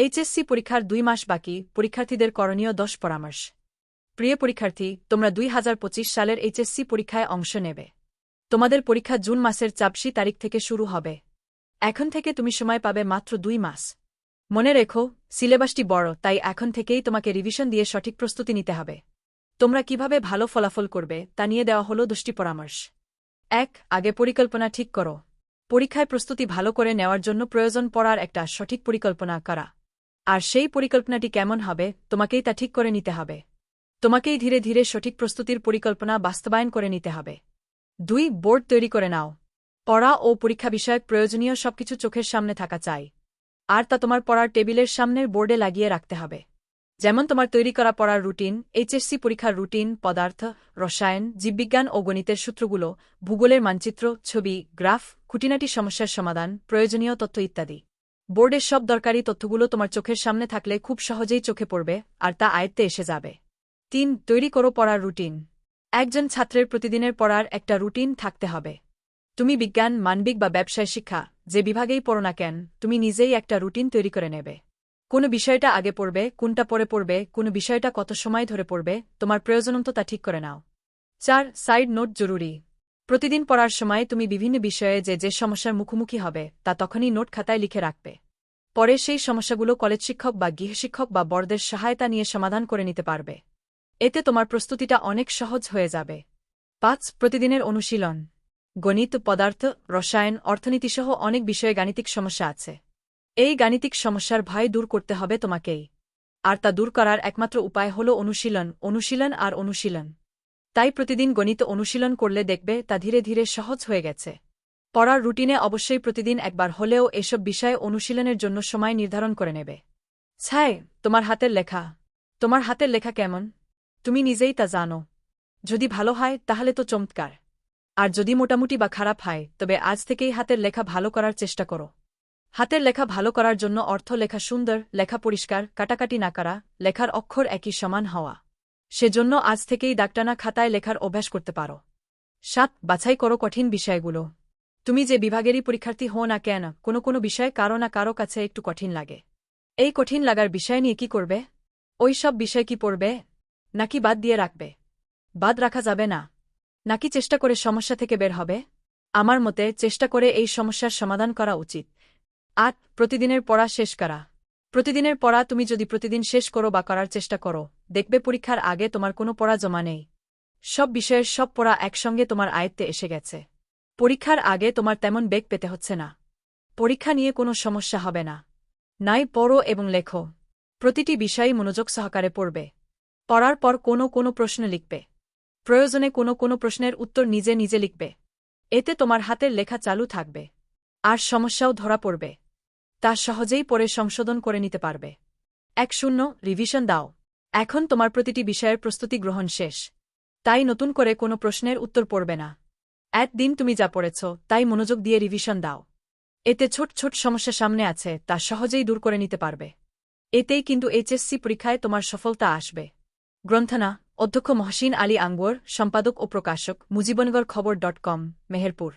HSC পরীক্ষার দুই মাস বাকি, পরীক্ষার্থীদের করণীয় দশ পরামর্শ। প্রিয় পরীক্ষার্থী, তোমরা দুই হাজার পঁচিশ সালের এইচএসসি পরীক্ষায় অংশ নেবে। তোমাদের পরীক্ষা জুন মাসের চাপসি তারিখ থেকে শুরু হবে। এখন থেকে তুমি সময় পাবে মাত্র দুই মাস। মনে রেখো, সিলেবাসটি বড়, তাই এখন থেকেই তোমাকে রিভিশন দিয়ে সঠিক প্রস্তুতি নিতে হবে। তোমরা কীভাবে ভালো ফলাফল করবে, তা নিয়ে দেওয়া হল দশটি পরামর্শ। এক, আগে পরিকল্পনা ঠিক করো। পরীক্ষায় প্রস্তুতি ভালো করে নেওয়ার জন্য প্রয়োজন পড়ার একটা সঠিক পরিকল্পনা করা। আর সেই পরিকল্পনাটি কেমন হবে, তোমাকেই তা ঠিক করে নিতে হবে। তোমাকেই ধীরে ধীরে সঠিক প্রস্তুতির পরিকল্পনা বাস্তবায়ন করে নিতে হবে। দুই, বোর্ড তৈরি করে নাও। পড়া ও পরীক্ষা বিষয়ক প্রয়োজনীয় সবকিছু চোখের সামনে থাকা চাই। আর তা তোমার পড়ার টেবিলের সামনের বোর্ডে লাগিয়ে রাখতে হবে। যেমন তোমার তৈরি করা পড়ার রুটিন, এইচএসসি পরীক্ষার রুটিন, পদার্থ, রসায়ন, জীববিজ্ঞান ও গণিতের সূত্রগুলো, ভূগোলের মানচিত্র, ছবি, গ্রাফ, খুঁটিনাটি সমস্যার সমাধান, প্রয়োজনীয় তথ্য ইত্যাদি। বোর্ডের সব দরকারি তথ্যগুলো তোমার চোখের সামনে থাকলে খুব সহজেই চোখে পড়বে, আর তা আয়ত্তে এসে যাবে। তিন, তৈরি করো পড়ার রুটিন। একজন ছাত্রের প্রতিদিনের পড়ার একটা রুটিন থাকতে হবে। তুমি বিজ্ঞান, মানবিক বা ব্যবসায় শিক্ষা, যে বিভাগেই পড়ো না কেন, তুমি নিজেই একটা রুটিন তৈরি করে নেবে। কোন বিষয়টা আগে পড়বে, কোনটা পরে পড়বে, কোন বিষয়টা কত সময় ধরে পড়বে, তোমার প্রয়োজনন্ত তা ঠিক করে নাও। চার, সাইড নোট জরুরি। প্রতিদিন পড়ার সময় তুমি বিভিন্ন বিষয়ে যে যে সমস্যার মুখোমুখি হবে, তা তখনই নোট খাতায় লিখে রাখবে। পরে সেই সমস্যাগুলো কলেজ শিক্ষক বা গৃহশিক্ষক বা বড়দের সহায়তা নিয়ে সমাধান করে নিতে পারবে। এতে তোমার প্রস্তুতিটা অনেক সহজ হয়ে যাবে। পাঁচ, প্রতিদিনের অনুশীলন। গণিত, পদার্থ, রসায়ন, অর্থনীতিসহ অনেক বিষয়ে গাণিতিক সমস্যা আছে। এই গাণিতিক সমস্যার ভয় দূর করতে হবে তোমাকেই। আর তা দূর করার একমাত্র উপায় হল অনুশীলন অনুশীলন আর অনুশীলন। তাই প্রতিদিন গণিত অনুশীলন করলে দেখবে তা ধীরে ধীরে সহজ হয়ে গেছে। পড়ার রুটিনে অবশ্যই প্রতিদিন একবার হলেও এসব বিষয়ে অনুশীলনের জন্য সময় নির্ধারণ করে নেবে। ছায় তোমার হাতের লেখা। তোমার হাতের লেখা কেমন? তুমি নিজেই তা জানো। যদি ভালো হয়, তাহলে তো চমৎকার। আর যদি মোটামুটি বা খারাপ হয়, তবে আজ থেকেই হাতের লেখা ভালো করার চেষ্টা করো। হাতের লেখা ভালো করার জন্য অর্থ লেখা সুন্দর, লেখা পরিষ্কার, কাটাকাটি না করা, লেখার অক্ষর একই সমান হওয়া। সেজন্য আজ থেকেই দাগটানা খাতায় লেখার অভ্যাস করতে পারো। সাত, বাছাই করো কঠিন বিষয়গুলো। তুমি যে বিভাগেরই পরীক্ষার্থী হও না কেন, কোনো কোনো বিষয় কারও না কারও কাছে একটু কঠিন লাগে। এই কঠিন লাগার বিষয় নিয়ে কি করবে? ওই সব বিষয় কি পড়বে? নাকি বাদ দিয়ে রাখবে? বাদ রাখা যাবে না। নাকি চেষ্টা করে সমস্যা থেকে বের হবে? আমার মতে, চেষ্টা করে এই সমস্যার সমাধান করা উচিত। আট, প্রতিদিনের পড়া শেষ করা। প্রতিদিনের পড়া তুমি যদি প্রতিদিন শেষ করো বা করার চেষ্টা করো, দেখবে পরীক্ষার আগে তোমার কোনো পড়া জমা নেই। সব বিষয়ের সব পড়া একসঙ্গে তোমার আয়ত্তে এসে গেছে। পরীক্ষার আগে তোমার তেমন বেগ পেতে হচ্ছে না। পরীক্ষা নিয়ে কোনো সমস্যা হবে না। নাই পড়ো এবং লেখো। প্রতিটি বিষয়ই মনোযোগ সহকারে পড়বে। পড়ার পর কোনো কোনো প্রশ্ন লিখবে। প্রয়োজনে কোনো কোনো প্রশ্নের উত্তর নিজে নিজে লিখবে। এতে তোমার হাতের লেখা চালু থাকবে। আর সমস্যাও ধরা পড়বে। তা সহজেই পরে সংশোধন করে নিতে পারবে। এক শূন্য রিভিশন দাও। এখন তোমার প্রতিটি বিষয়ের প্রস্তুতি গ্রহণ শেষ। তাই নতুন করে কোনো প্রশ্নের উত্তর পড়বে না। এক দিন তুমি যা পড়েছ, তাই মনোযোগ দিয়ে রিভিশন দাও। এতে ছোট ছোট সমস্যা সামনে আছে, তা সহজেই দূর করে নিতে পারবে। এতেই কিন্তু এইচএসসি পরীক্ষায় তোমার সফলতা আসবে। গ্রন্থনা, অধ্যক্ষ মহসিন আলী আঙ্গুর, সম্পাদক ও প্রকাশক, মুজিবনগর খবর ডট কম, মেহেরপুর।